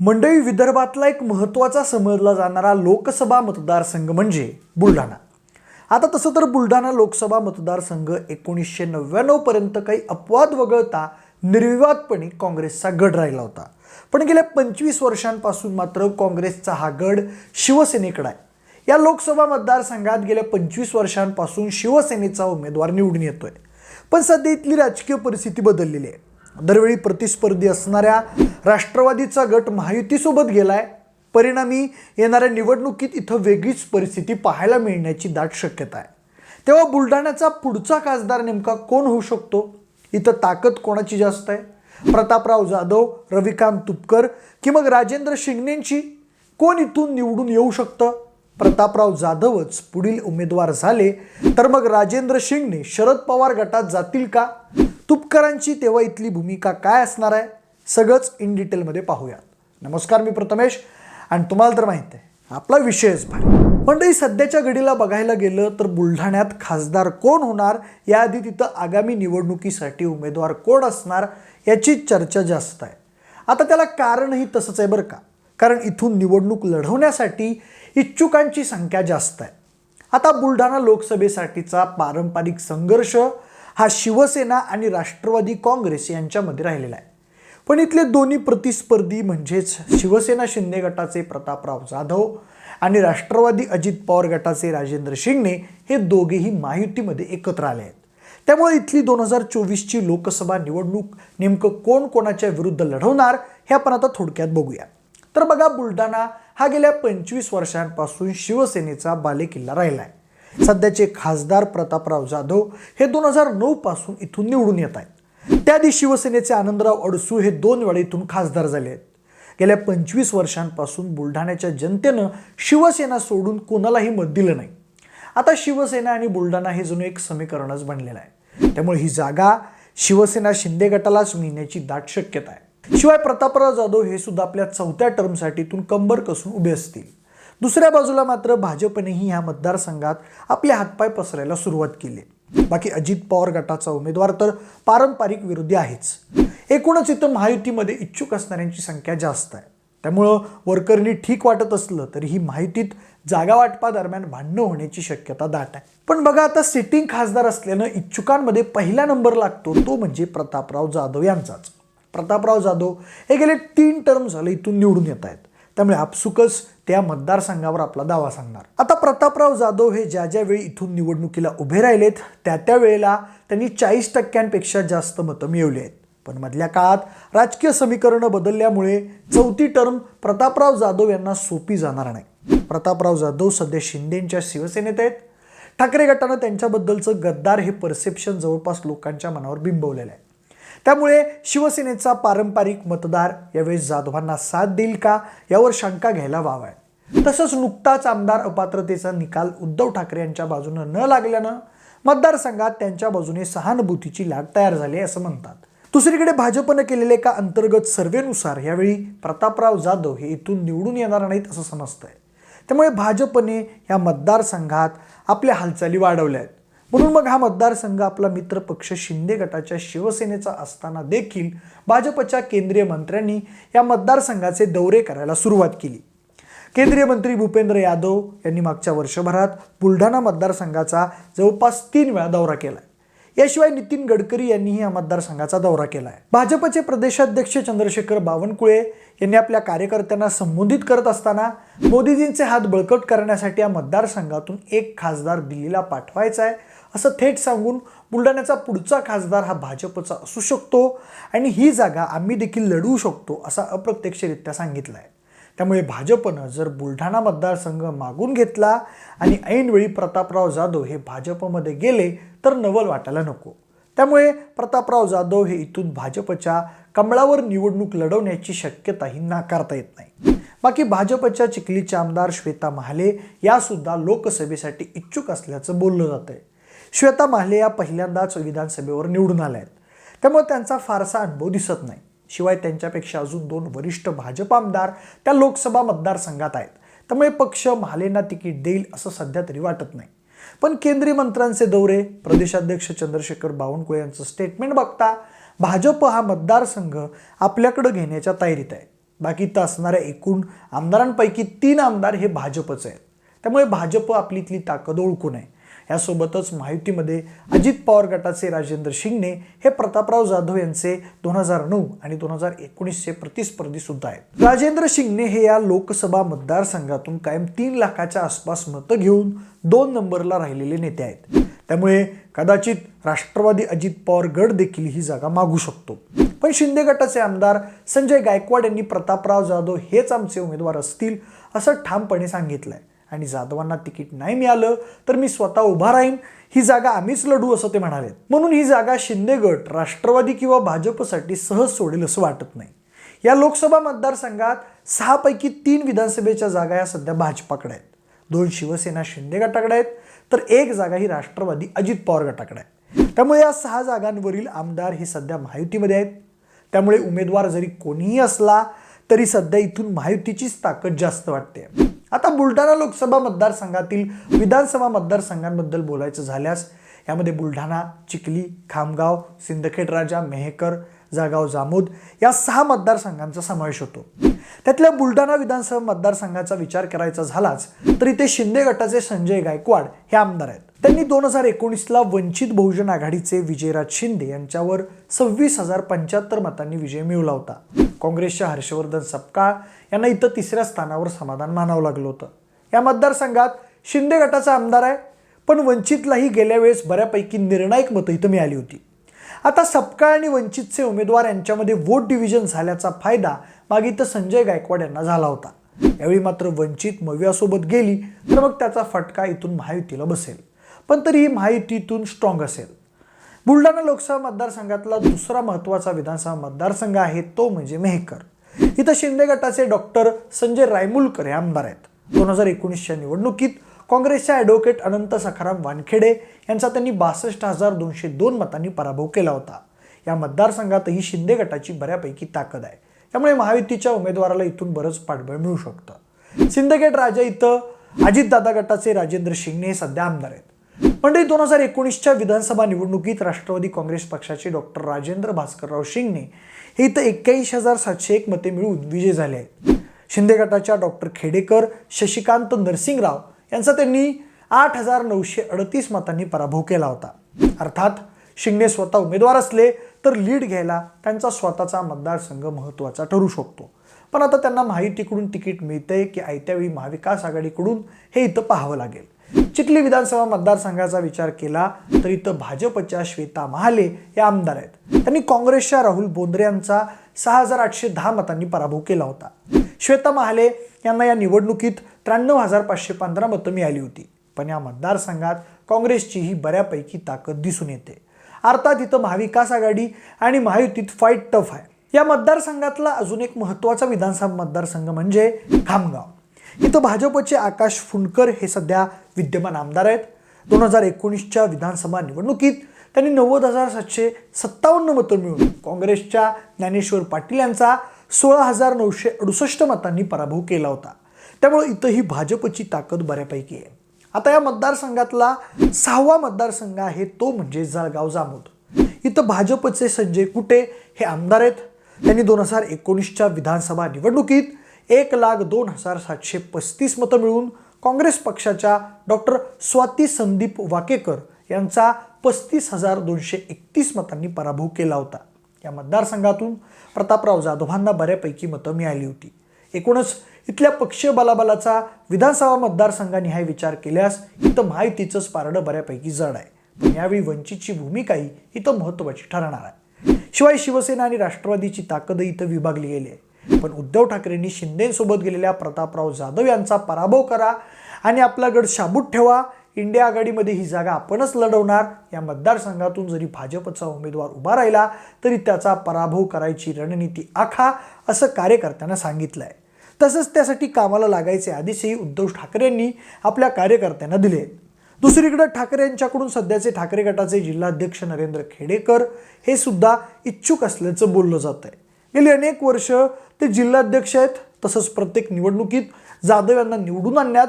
मंडळी विदर्भातला एक महत्त्वाचा समजला जाणारा लोकसभा मतदारसंघ म्हणजे बुलढाणा. आता तसं तर बुलढाणा लोकसभा मतदारसंघ एकोणीसशे नव्याण्णवपर्यंत काही अपवाद वगळता निर्विवादपणे काँग्रेसचा गड राहिला होता. पण गेल्या पंचवीस वर्षांपासून मात्र काँग्रेसचा हा गड शिवसेनेकडे आहे. या लोकसभा मतदारसंघात गेल्या पंचवीस वर्षांपासून शिवसेनेचा उमेदवार निवडून येतोय. पण सध्या इथली राजकीय परिस्थिती बदललेली आहे. दरवेळी प्रतिस्पर्धी असणाऱ्या राष्ट्रवादीचा गट महायुतीसोबत गेलाय. परिणामी येणाऱ्या निवडणुकीत इथं वेगळीच परिस्थिती पाहायला मिळण्याची दाट शक्यता आहे. तेव्हा बुलढाण्याचा पुढचा खासदार नेमका कोण होऊ शकतो? इथं ताकद कोणाची जास्त आहे? प्रतापराव जाधव रविकांत तुपकर की मग राजेंद्र शिंगणेंची कोण इथून निवडून येऊ शकतं? प्रतापराव जाधवच पुढील उमेदवार झाले तर मग राजेंद्र शिंगणे शरद पवार गटात जातील का? तुपकरांची तेव्हा इथली भूमिका काय असणार आहे? सगळंच इन डिटेलमध्ये पाहूयात. नमस्कार मी प्रथमेश. आणि तुम्हाला तर माहीत आहे आपला विषयच भारी. मंडळी सध्याच्या घडीला बघायला गेलं तर बुलढाण्यात खासदार कोण होणार? याआधी तिथं आगामी निवडणुकीसाठी उमेदवार कोण असणार? याची चर्चा जास्त आहे. आता त्याला कारणही तसंच आहे बरं का. कारण इथून निवडणूक लढवण्यासाठी इच्छुकांची संख्या जास्त आहे. आता बुलढाणा लोकसभेसाठीचा पारंपरिक संघर्ष हा शिवसेना आणि राष्ट्रवादी काँग्रेस यांच्यामध्ये राहिलेला आहे. पण इथले दोन्ही प्रतिस्पर्धी म्हणजेच शिवसेना शिंदे गटाचे प्रतापराव जाधव आणि राष्ट्रवादी अजित पवार गटाचे राजेंद्र शिंगणे हे दोघेही महायुतीमध्ये एकत्र आले आहेत. त्यामुळे इथली दोन हजार चोवीसची लोकसभा निवडणूक नेमकं कोण कोणाच्या विरुद्ध लढवणार हे आपण आता थोडक्यात बघूया. तर बघा बुलढाणा हा गेल्या पंचवीस वर्षांपासून शिवसेनेचा बालेकिल्ला राहिला आहे सध्याचे खासदार प्रतापराव जाधव हे दोन हजार नऊ पासून इथून निवडून येत आहेत. त्याआधी शिवसेनेचे आनंदराव अडसू हे दोन वेळा इथून खासदार झाले आहेत. गेल्या पंचवीस वर्षांपासून बुलढाण्याच्या जनतेनं शिवसेना सोडून कोणालाही मत दिलं नाही. आता शिवसेना आणि बुलढाणा हे जणू एक समीकरणच बनलेलं आहे. त्यामुळे ही जागा शिवसेना शिंदे गटालाच मिळण्याची दाट शक्यता आहे. शिवाय प्रतापराव जाधव हे सुद्धा आपल्या चौथ्या टर्मसाठी इथून कंबर कसून उभे असतील. दुसऱ्या बाजूला मात्र भाजपनेही ह्या मतदारसंघात आपले हातपाय पसरायला सुरुवात केली. बाकी अजित पवार गटाचा उमेदवार तर पारंपरिक विरोधी आहेच. एकूणच इथं महायुतीमध्ये इच्छुक असणाऱ्यांची संख्या जास्त आहे. त्यामुळं वरकरणी ठीक वाटत असलं तरी ही माहितीत जागा वाटपादरम्यान भांडणं होण्याची शक्यता दाट आहे. पण बघा आता सिटिंग खासदार असल्यानं इच्छुकांमध्ये पहिला नंबर लागतो तो म्हणजे प्रतापराव जाधव यांचाच. प्रतापराव जाधव हे गेले तीन टर्म झाले इथून निवडून येत आहेत. त्यामुळे आपसुकच त्या मतदारसंघावर आपला दावा सांगणार. आता प्रतापराव जाधव हे ज्या ज्या वेळी इथून निवडणुकीला उभे राहिलेत त्या त्या वेळेला त्यांनी चाळीस टक्क्यांपेक्षा जास्त मतं मिळवली आहेत. पण मधल्या काळात राजकीय समीकरणं बदलल्यामुळे चौथी टर्म प्रतापराव जाधव यांना सोपी जाणार नाही. प्रतापराव जाधव सध्या शिंदेंच्या शिवसेनेत आहेत. ठाकरे गटानं त्यांच्याबद्दलचं गद्दार हे परसेप्शन जवळपास लोकांच्या मनावर बिंबवलेलं आहे. त्यामुळे शिवसेनेचा पारंपरिक मतदार यावेळेस जाधवांना साथ देईल का? यावर शंका घ्यायला वाव. आहे तसंच नुकताच आमदार अपात्रतेचा निकाल उद्धव ठाकरे यांच्या बाजूनं न लागल्यानं मतदारसंघात त्यांच्या बाजूने सहानुभूतीची लाट तयार झाली असं म्हणतात. दुसरीकडे भाजपनं केलेल्या एका अंतर्गत सर्वेनुसार यावेळी प्रतापराव जाधव हे इथून निवडून येणार नाहीत असं समजतंय. त्यामुळे भाजपने या मतदारसंघात आपल्या हालचाली वाढवल्या आहेत म्हणून मग हा मतदारसंघ आपला मित्र पक्ष शिंदे गटाच्या शिवसेनेचा असताना देखील भाजपच्या केंद्रीय मंत्र्यांनी या मतदारसंघाचे दौरे करायला सुरुवात केली. केंद्रीय मंत्री भूपेंद्र यादव यांनी मागच्या वर्षभरात बुलढाणा मतदारसंघाचा जवळपास तीन वेळा दौरा केला याशिवाय नितीन गडकरी यांनीही या मतदारसंघाचा दौरा केला आहे भाजपचे प्रदेशाध्यक्ष चंद्रशेखर बावनकुळे यांनी आपल्या कार्यकर्त्यांना संबोधित करत असताना मोदीजींचे हात बळकट करण्यासाठी या मतदारसंघातून एक खासदार दिल्लीला पाठवायचा आहे असं थेट सांगून बुलढाण्याचा पुढचा खासदार हा भाजपचा असू शकतो आणि ही जागा आम्ही देखील लढवू शकतो असा अप्रत्यक्षरित्या सांगितलं आहे त्यामुळे भाजपनं जर बुलढाणा मतदारसंघ मागून घेतला आणि ऐनवेळी प्रतापराव जाधव हे भाजपमध्ये गेले तर नवल वाटायला नको. त्यामुळे प्रतापराव जाधव हे इथून भाजपच्या कमळावर निवडणूक लढवण्याची शक्यताही नाकारता येत नाही. बाकी भाजपच्या चिखलीचे आमदार श्वेता महाले यासुद्धा लोकसभेसाठी इच्छुक असल्याचं बोललं जात आहे श्वेता महाले या पहिल्यांदाच विधानसभेवर निवडून आल्या आहेत. त्यामुळे त्यांचा फारसा अनुभव दिसत नाही. शिवाय त्यांच्यापेक्षा अजून दोन वरिष्ठ भाजप आमदार त्या लोकसभा मतदारसंघात आहेत. त्यामुळे पक्ष महालेंना तिकीट देईल असं सध्या तरी वाटत नाही. पण केंद्रीय मंत्र्यांचे दौरे प्रदेशाध्यक्ष चंद्रशेखर बावनकुळे यांचं स्टेटमेंट बघता भाजप हा मतदारसंघ आपल्याकडं घेण्याच्या तयारीत आहे. बाकी तर असणाऱ्या एकूण आमदारांपैकी तीन आमदार हे भाजपचे आहेत. त्यामुळे भाजप आपली इथली ताकद ओळखून आहे यासोबतच महायुतीमध्ये अजित पवार गटाचे राजेंद्र शिंगणे हे प्रतापराव जाधव यांचे दोन हजार नऊ आणि दोन हजार एकोणीसचे प्रतिस्पर्धी सुद्धा आहेत. राजेंद्र शिंगणे हे या लोकसभा मतदारसंघातून कायम तीन लाखाच्या आसपास मतं घेऊन दोन नंबरला राहिलेले नेते आहेत. त्यामुळे कदाचित राष्ट्रवादी अजित पवार गड देखील ही जागा मागू शकतो. पण शिंदे गटाचे आमदार संजय गायकवाड यांनी प्रतापराव जाधव हेच आमचे उमेदवार असतील असं ठामपणे सांगितलंय. आणि जाधवांना तिकीट नाही मिळालं तर मी स्वतः उभा राहीन. ही जागा आम्हीच लढू असं ते म्हणाले म्हणून ही जागा शिंदे गट राष्ट्रवादी किंवा भाजपसाठी सहज सोडेल असं वाटत नाही. या लोकसभा मतदारसंघात सहापैकी तीन विधानसभेच्या जागा या सध्या भाजपाकडे आहेत. दोन शिवसेना शिंदे गटाकडे आहेत तर एक जागा ही राष्ट्रवादी अजित पवार गटाकडे आहे त्यामुळे या सहा जागांवरील आमदार हे सध्या महायुतीमध्ये आहेत. त्यामुळे उमेदवार जरी कोणीही असला तरी सध्या इथून महायुतीचीच ताकद जास्त वाटते. आता बुलढाणा लोकसभा मतदारसंघातील विधानसभा मतदारसंघांबद्दल बोलायचं झाल्यास यामध्ये बुलढाणा चिखली खामगाव सिंदखेड राजा मेहकर जागाव जामोद या सहा मतदारसंघांचा समावेश होतो. त्यातल्या बुलढाणा विधानसभा मतदारसंघाचा विचार करायचा झालाच तर इथे शिंदे गटाचे संजय गायकवाड हे आमदार आहेत. त्यांनी दोन हजार एकोणीसला वंचित बहुजन आघाडीचे विजयराज शिंदे यांच्यावर सव्वीस हजार पंच्याहत्तर मतांनी विजय मिळवला होता. काँग्रेसच्या हर्षवर्धन सपकाळ यांना इथं तिसऱ्या स्थानावर समाधान मानावं लागलं होतं. या मतदारसंघात शिंदे गटाचा आमदार आहे पण वंचितलाही गेल्या वेळेस बऱ्यापैकी निर्णायक मतं इथं मिळाली होती. आता सपकाळ आणि वंचितचे उमेदवार यांच्यामध्ये वोट डिव्हिजन झाल्याचा फायदा मागे इथं संजय गायकवाड यांना झाला होता. यावेळी मात्र वंचित मवियासोबत गेली तर मग त्याचा फटका इथून महायुतीला बसेल. पण तरीही महायुतीतून स्ट्रॉंग असेल. बुलढाणा लोकसभा मतदारसंघातला दुसरा महत्त्वाचा विधानसभा मतदारसंघ आहे तो म्हणजे मेहकर. इथं शिंदे गटाचे डॉक्टर संजय रायमुलकर हे आमदार आहेत. दोन हजार एकोणीसच्या निवडणुकीत काँग्रेसच्या ॲडव्होकेट अनंत सखाराम वानखेडे यांचा त्यांनी बासष्ट हजार दोनशे दोन मतांनी पराभव केला होता. या मतदारसंघातही शिंदे गटाची बऱ्यापैकी ताकद आहे. त्यामुळे महायुतीच्या उमेदवाराला इथून बरंच पाठबळ मिळू शकतं. सिंदखेड राजा इथं अजितदादा गटाचे राजेंद्र शिंगणे हे सध्या आमदार आहेत. मंडळी दोन हजार एकोणीसच्या विधानसभा निवडणुकीत राष्ट्रवादी काँग्रेस पक्षाचे डॉक्टर राजेंद्र भास्करराव शिंगणे हे इथं एक्क्याऐंशी हजार सातशे एक मते मिळून विजय झाले आहेत. शिंदे गटाच्या डॉक्टर खेडेकर शशिकांत नरसिंगराव यांचा त्यांनी आठ हजार नऊशे अडतीस मतांनी पराभव केला होता. अर्थात शिंगणे स्वतः उमेदवार असले तर लीड घ्यायला त्यांचा स्वतःचा मतदारसंघ महत्त्वाचा ठरू शकतो. पण आता त्यांना महायुतीकडून तिकीट मिळतंय की आयत्यावेळी महाविकास आघाडीकडून हे इथं पाहावं लागेल. चिखली विधानसभा मतदारसंघाचा विचार केला तर इथं भाजपच्या श्वेता महाले या आमदार आहेत. त्यांनी काँग्रेसच्या राहुल बोंद्रे यांचा सहा हजार आठशे दहा मतांनी पराभव केला होता. श्वेता महाले यांना या निवडणुकीत त्र्याण्णव हजार पाचशे पंधरा मतं मिळाली होती. पण या मतदारसंघात काँग्रेसची ही बऱ्यापैकी ताकद दिसून येते. अर्थात इथं महाविकास आघाडी आणि महायुतीत फाईट टफ आहे. या मतदारसंघातला अजून एक महत्त्वाचा विधानसभा मतदारसंघ म्हणजे खामगाव. इथं भाजपचे आकाश फुंडकर हे सध्या विद्यमान आमदार आहेत. दोन हजार एकोणीसच्या विधानसभा निवडणुकीत त्यांनी नव्वद हजार सातशे सत्तावन्न मतं मिळून काँग्रेसच्या ज्ञानेश्वर पाटील यांचा सोळा हजार नऊशे अडुसष्ट मतांनी पराभव केला होता. त्यामुळे इथंही भाजपची ताकद बऱ्यापैकी आहे. आता या मतदारसंघातला सहावा मतदारसंघ आहे तो म्हणजे जळगाव जामोद. इथं भाजपचे संजय कुटे हे आमदार आहेत. त्यांनी दोन हजार एकोणीसच्या विधानसभा निवडणुकीत एक लाख दोन हजार सातशे पस्तीस मतं मिळून काँग्रेस पक्षाच्या डॉक्टर स्वाती संदीप वाकेकर यांचा पस्तीस हजार दोनशे एकतीस मतांनी पराभव केला होता. या मतदारसंघातून प्रतापराव जाधवांना बऱ्यापैकी मतं मिळाली होती. एकूणच इथल्या पक्षीय बलाबलाचा विधानसभा मतदारसंघानिहाय विचार केल्यास इथं माहितीचंच पारडं बऱ्यापैकी जड आहे. पण यावेळी वंचितची भूमिकाही इथं महत्त्वाची ठरणार आहे. शिवाय शिवसेना आणि राष्ट्रवादीची ताकद इथं विभागली गेली आहे. पण उद्धव ठाकरेंनी शिंदेसोबत गेलेल्या प्रतापराव जाधव यांचा पराभव करा आणि आपला गड शाबूत ठेवा. इंडिया आघाडीमध्ये ही जागा आपणच लढवणार. या मतदारसंघातून जरी भाजपचा उमेदवार उभा राहिला तरी त्याचा पराभव करायची रणनीती आखा असं कार्यकर्त्यांना सांगितलं आहे तसंच त्यासाठी कामाला लागायचे आदेशही उद्धव ठाकरेंनी आपल्या कार्यकर्त्यांना दिले. आहेत दुसरीकडे ठाकरे यांच्याकडून सध्याचे ठाकरे गटाचे जिल्हाध्यक्ष नरेंद्र खेडेकर हे सुद्धा इच्छुक असल्याचं बोललं जात आहे गेली अनेक वर्ष ते जिल्हाध्यक्ष आहेत तसंच प्रत्येक निवडणुकीत जाधव यांना निवडून आणण्यात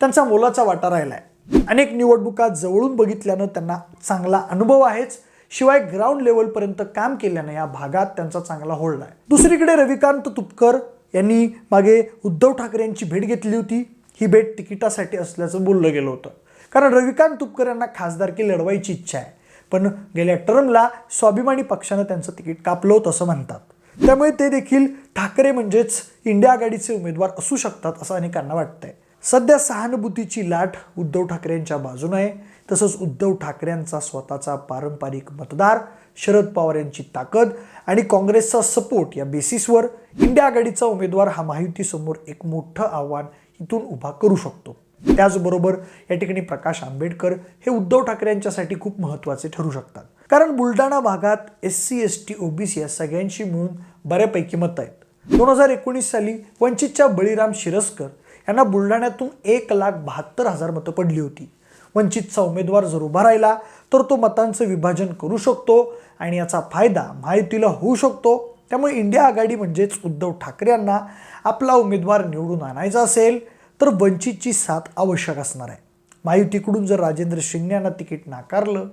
त्यांचा मोलाचा वाटा राहिला आहे अनेक निवडणुका जवळून बघितल्यानं त्यांना चांगला अनुभव आहेच शिवाय ग्राउंड लेवलपर्यंत काम केल्यानं या भागात त्यांचा चांगला होल्ड आहे. दुसरीकडे रविकांत तुपकर यांनी मागे उद्धव ठाकरे यांची भेट घेतली होती. ही भेट तिकिटासाठी असल्याचं बोललं गेलं होतं. कारण रविकांत तुपकर यांना खासदारकी लढवायची इच्छा आहे. पण गेल्या टर्मला स्वाभिमानी पक्षानं त्यांचं तिकीट कापलं होतं असं म्हणतात. त्यामुळे ते देखील ठाकरे म्हणजेच इंडिया आघाडीचे उमेदवार असू शकतात असं अनेकांना वाटतंय. सध्या सहानुभूतीची लाट उद्धव ठाकरेंच्या बाजूने आहे. तसंच उद्धव ठाकरेंचा स्वतःचा पारंपरिक मतदार शरद पवार यांची ताकद आणि काँग्रेसचा सपोर्ट या बेसिसवर इंडिया आघाडीचा उमेदवार हा महायुतीसमोर एक मोठं आव्हान इथून उभा करू शकतो. त्याचबरोबर या ठिकाणी प्रकाश आंबेडकर हे उद्धव ठाकरे यांच्यासाठी खूप महत्त्वाचे ठरू शकतात. कारण बुलढाणा भागात S C S T OBC या सगळ्यांशी मिळून बऱ्यापैकी मतं आहेत. दोन हजार एकोणीस साली वंचितच्या बळीराम शिरस्कर यांना बुलढाण्यातून एक लाख बहात्तर हजार मतं पडली होती. वंचितचा उमेदवार जर उभा राहिला तर तो मतांचं विभाजन करू शकतो आणि याचा फायदा महायुतीला होऊ शकतो. त्यामुळे इंडिया आघाडी म्हणजेच उद्धव ठाकरे यांना आपला उमेदवार निवडून आणायचा असेल तर वंचितची साथ आवश्यक असणार आहे. महायुतीकडून जर राजेंद्र शिंगणे यांना तिकीट नाकारलं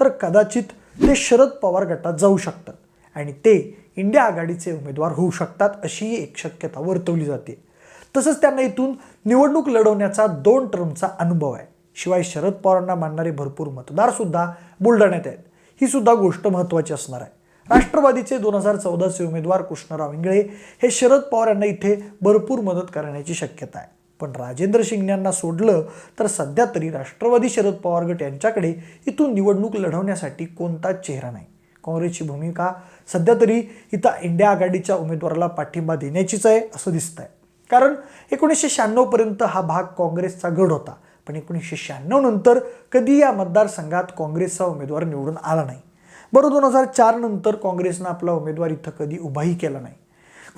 तर कदाचित ते शरद पवार गटात जाऊ शकतात आणि ते इंडिया आघाडीचे उमेदवार होऊ शकतात अशी एक शक्यता वर्तवली जाते. तसंच त्यांना इथून निवडणूक लढवण्याचा दोन टर्मचा अनुभव आहे. शिवाय शरद पवारांना मानणारे भरपूर मतदारसुद्धा बुलढाण्यात आहेत. ही सुद्धा गोष्ट महत्त्वाची असणार आहे. राष्ट्रवादीचे दोन हजार चौदाचे उमेदवार कृष्णराव इंगळे हे शरद पवार यांना इथे भरपूर मदत करण्याची शक्यता आहे. पण राजेंद्र शिंगण्यांना सोडलं तर सध्या तरी राष्ट्रवादी शरद पवार गट यांच्याकडे इथून निवडणूक लढवण्यासाठी कोणताच चेहरा नाही. काँग्रेसची भूमिका सध्या तरी इथं इंडिया आघाडीच्या उमेदवाराला पाठिंबा देण्याचीच आहे असं दिसतंय. कारण एकोणीसशे शहाण्णवपर्यंत हा भाग काँग्रेसचा गड होता पण एकोणीसशे शहाण्णव नंतर कधी या मतदारसंघात काँग्रेसचा उमेदवार निवडून आला नाही? बरं दोन हजार चार नंतर काँग्रेसनं आपला उमेदवार इथं कधी उभाही केला नाही?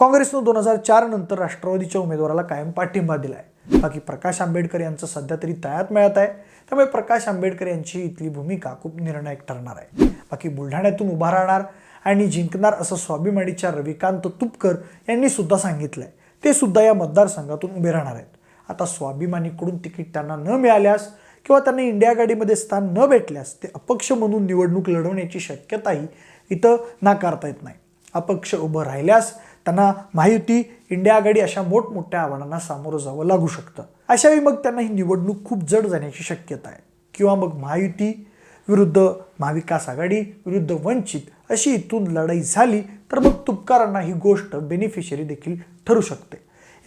काँग्रेसनं दोन हजार चार नंतर राष्ट्रवादीच्या उमेदवाराला कायम पाठिंबा दिला आहे बाकी प्रकाश आंबेडकर यांचं सध्या तरी तयात मिळत आहे. त्यामुळे प्रकाश आंबेडकर यांची इथली भूमिका खूप निर्णायक ठरणार आहे. बाकी बुलढाण्यातून उभा राहणार आणि जिंकणार असं स्वाभिमानीच्या रविकांत तुपकर यांनी सुद्धा सांगितलंय. ते सुद्धा या मतदारसंघातून उभे राहणार आहेत. आता स्वाभिमानीकडून तिकीट त्यांना न मिळाल्यास किंवा त्यांना इंडिया गाडीमध्ये स्थान न भेटल्यास ते अपक्ष म्हणून निवडणूक लढवण्याची शक्यताही इथं नाकारता येत नाही. अपक्ष उभं राहिल्यास त्यांना महायुती इंडिया आघाडी अशा मोठमोठ्या आव्हानांना सामोरं जावं लागू शकतं. अशावेळी मग त्यांना ही निवडणूक खूप जड जाण्याची शक्यता आहे. किंवा मग महायुती विरुद्ध महाविकास आघाडी विरुद्ध वंचित अशी इथून लढाई झाली तर मग तुपकारांना ही गोष्ट बेनिफिशरी देखील ठरू शकते.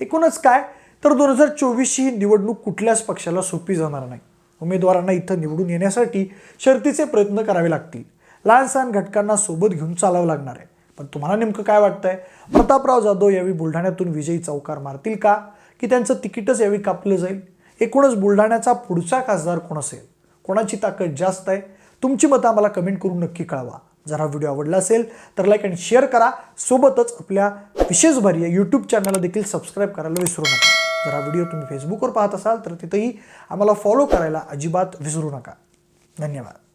एकूणच काय? तर दोन हजार चोवीसची ही निवडणूक कुठल्याच पक्षाला सोपी जाणार नाही. उमेदवारांना इथं निवडून येण्यासाठी शर्तीचे प्रयत्न करावे लागतील. लहान सहान घटकांना सोबत घेऊन चालावं लागणार आहे. पण तुम्हाला नेमकं काय वाटतंय? प्रतापराव जाधव यावेळी बुलढाण्यातून विजयी चौकार मारतील का? की त्यांचं तिकीटच यावेळी कापलं जाईल? एकूणच बुलढाण्याचा पुढचा खासदार कोण असेल? कोणाची ताकद जास्त आहे? तुमची मतं आम्हाला कमेंट करून नक्की कळवा. जर हा व्हिडिओ आवडला असेल तर लाईक अँड शेअर करा. सोबतच आपल्या विशेषभारी या यूट्यूब चॅनलला देखील सबस्क्राईब करायला विसरू नका. जर हा व्हिडिओ तुम्ही फेसबुकवर पाहत असाल तर तिथंही आम्हाला फॉलो करायला अजिबात विसरू नका. धन्यवाद.